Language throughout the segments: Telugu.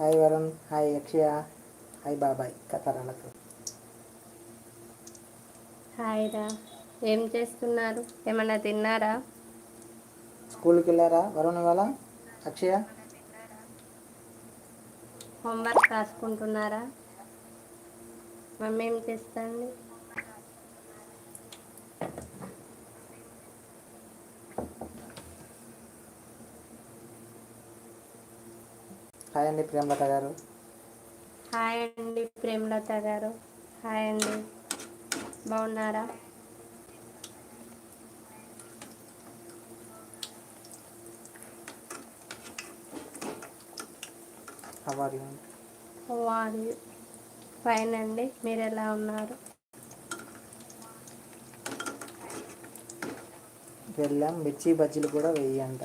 Hi Varun hi Akshaya hi బాబాయ్ కథరాలకు హాయ్ రా ఏం చేస్తున్నారు? ఏమన్నా తిన్నారా? స్కూల్కి వెళ్ళారా వరుణ్ ఇవాళ? అక్షయ హోంవర్క్ రాసుకుంటున్నారా? మమ్మీ ఏం చేస్తుంది? హాయ్ అండి ప్రేమలత గారు. హాయ్ అండి ప్రేమలత గారు. హాయ్ అండి. బాగున్నారా? వారి ఫైన్ అండి. మీరు ఎలా ఉన్నారు? వెళ్ళాం. మిర్చి బజ్జీలు కూడా వెయ్యంట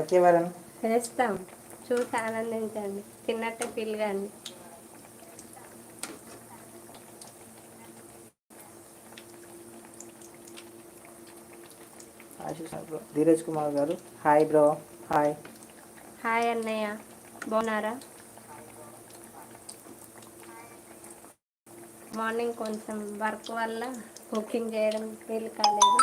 ఓకే వరుణ్. వేస్తాం. చూసి ఆనందించండి తిన్నట్టే ఫీల్ కానీ. Bro Dheeraj Kumar garu. Hi bro. Hi. Hi అన్నయ్య. బాగున్నారా? మార్నింగ్ కొంచెం వర్క్ వల్ల కుకింగ్ చేయడం వీలు కాలేదు.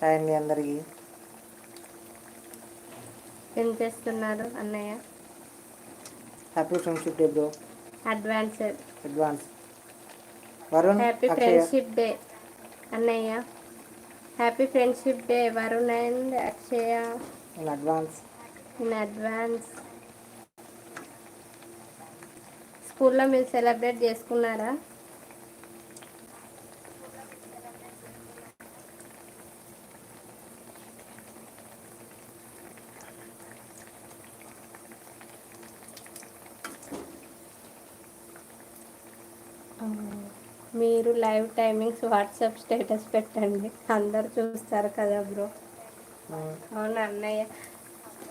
అండి అందరికీ. ఏం చేస్తున్నారు అన్నయ్య? Happy friendship day bro advanced advance Varun happy friendship day అన్నయ్య. Happy friendship day Varun and Akshaya in advance in advance స్కూల్లో మీరు సెలబ్రేట్ చేసుకున్నారా? మీరు లైవ్ టైమింగ్స్ వాట్సాప్ స్టేటస్ పెట్టండి. అందరు చూస్తారు కదా బ్రో. అవునా అన్నయ్య?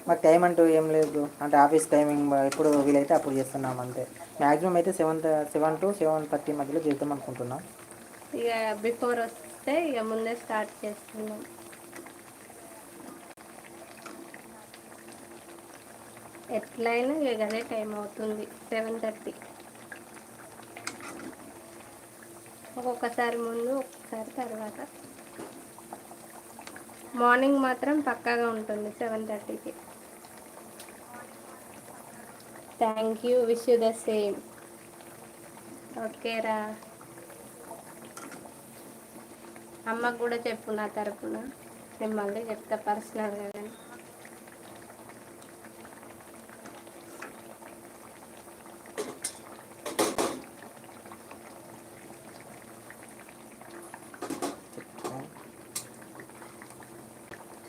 మాకు టైం అంటూ ఏం లేదు. అంటే ఆఫీస్ టైమింగ్ ఎప్పుడు వీలైతే అప్పుడు చేస్తున్నాం అంతే. మ్యాక్సిమం అయితే seven seven to seven thirty మధ్యలో చేద్దాం అనుకుంటున్నాం. ఇక బిఫోర్ వస్తే ఇక ముందే స్టార్ట్ చేస్తున్నాం. ఎట్లయినా ఇక అదే టైం అవుతుంది. Seven thirty. ఒక్కొక్కసారి ముందు ఒక్కొక్కసారి తర్వాత. మార్నింగ్ మాత్రం పక్కాగా ఉంటుంది సెవెన్ థర్టీకి. Thank you wish you the same. ఓకేరా అమ్మకు కూడా చెప్పు నా తరపున. నేను మళ్ళీ చెప్తా పర్సనల్గా కానీ.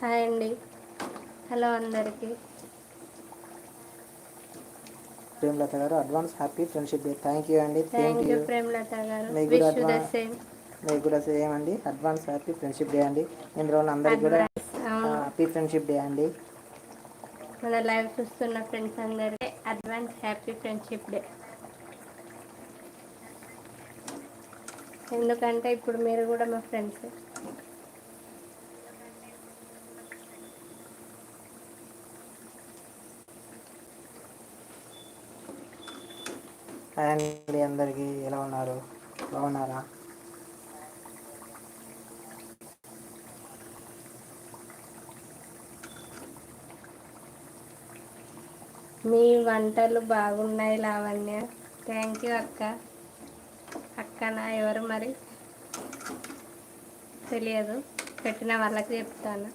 హాయ్ అండి. హలో అందరికీ. Premalatha garu advance happy friendship day. Thank you అండి. Thank you Premalatha garu. మీకు కూడా సేమ్ మీకు కూడా సేమ్ అండి. అడ్వాన్స్ హ్యాపీ ఫ్రెండ్షిప్ డే అండి. ఇందులో ఉన్న అందరికీ కూడా హ్యాపీ ఫ్రెండ్షిప్ డే అండి. మన లైవ్ చూస్తున్న ఫ్రెండ్స్ అందరికీ అడ్వాన్స్ హ్యాపీ ఫ్రెండ్షిప్ డే. ఎందుకంటే ఇప్పుడు మీరు కూడా మా ఫ్రెండ్స్. హాయ్ అండి అందరికీ. ఎలా ఉన్నారు? బాగున్నారా? మీ వంటలు బాగున్నాయి లావణ్య. థ్యాంక్ యూ అక్క. అక్కనా ఎవరు మరి? తెలియదు. పెట్టిన వాళ్ళకి చెప్తాను.